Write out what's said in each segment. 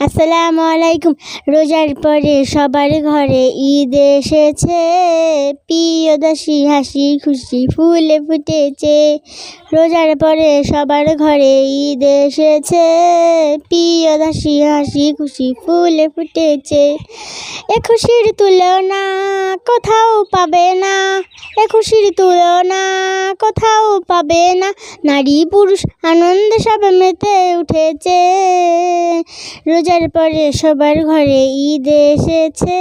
আসসালামু আলাইকুম। রোজার পরে সবার ঘরে ঈদ এসেছে। প্রিয়দশী হাসি, খুশি ফুলে ফুটেছে। রোজার পরে সবার ঘরে ঈদ এসেছে। প্রিয়দশী হাসি, খুশি ফুলে ফুটেছে। এ খুশির তুলনা কোথাও পাবে না। এ খুশির তুলনা কোথাও পাবে না। নারী, পুরুষ, আনন্দে সব মেতে উঠেছে। রোজার পরে সবার ঘরে ঈদ এসেছে।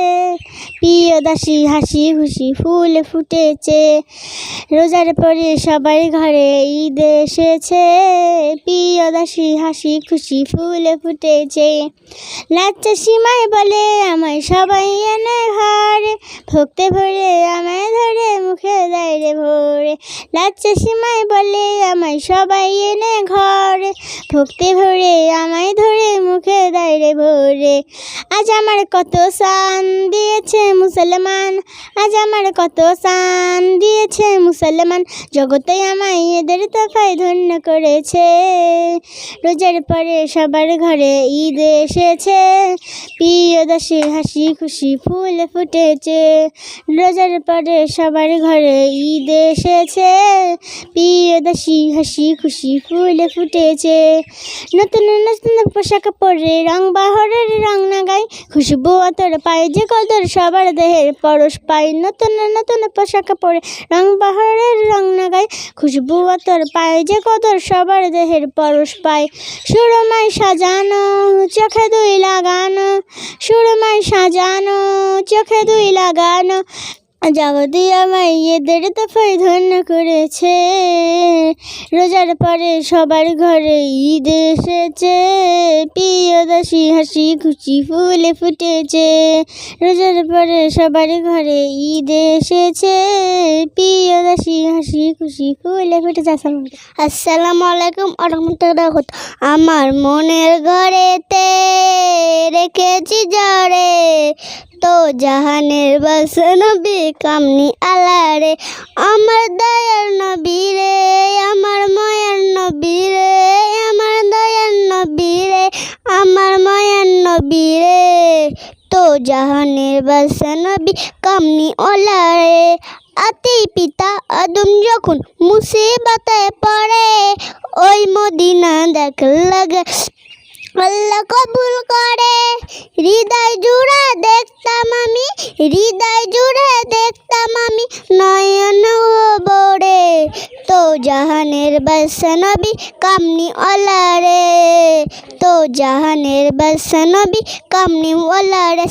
প্রিয় দাসী হাসি খুশি ফুল ফুটেছে। রোজার পরে সবার ঘরে ঈদ এসেছে। প্রিয় দাসী হাসি খুশি ফুল ফুটেছে। লাচ্চা সীমায় বলে আমায় সবাই এনে ঘরে। ভক্তে ভরে আমায় ধরে লাচ্চা সীমায় বলে, আমায় সবাই এনে ঘরে ভক্তি ভরে, আমায় ধরে, মুখে দেয় রে ভোরে। আজ আমার কত সান দিয়েছে মুসলমান, আজ আমার কত সান দিয়েছে মুসলমান। জগতে আমায় এদের তফায় ধন্য করেছে। রোজার পরে সবার ঘরে ঈদ এসেছে। প্রিয় দশে হাসি খুশি ফুল ফুটেছে। রোজার পরে সবার ঘরে ঈদ এসেছে। প্রিয় দশী হাসি খুশি ফুল ফুটেছে। নতুন নতুন পোশাক পরে রং বাহরের রং নাগাই। খুশবু অতর পায় যে কদর সবার দেহের পরশ পায়। নতুন নতুন পোশাক পরে রং বাহরের রং নাগাই। খুশবু অতর পায় যে কদর সবার দেহের পরশ পায়। সুরমায় সাজানো চোখে দুই লাগানো। সুরমায় সাজানো চোখে দুই লাগানো। জগতি আমায় এদের দফায় ধন্য করেছে। রোজার পরে সবার ঘরে ঈদ এসেছে। প্রিয়দশী হাসি খুশি ফুলে ফুটেছে। রোজার পরে সবার ঘরে ঈদ এসেছে। প্রিয়দশী হাসি খুশি ফুলে ফুটেছে। আসসালামু আলাইকুম আরহামতুল্লাহ। আমার মনের ঘরেতে রেখেছি জড়ে জাহানের বাসনবী কামনি আলারে, আমার দয়ার নবী রে, আমার ময়ার নবী রে, আমার দয়ার নবী রে, আমার ময়ার নবী রে। তো জাহানের বাসনবী কামনি ওলারে আতি পিতা আদম যখন মুসিবতে পড়ে, ওই মদিনা দেখ লাগে, আল্লাহ কবুল করে। হৃদয় জুড়ে দেখতাম আমি নয়ন বড়ে তো জাহানের বাসনবি কামনি ওলারে। তো জাহানের বাসনবি কামনি ওলারে।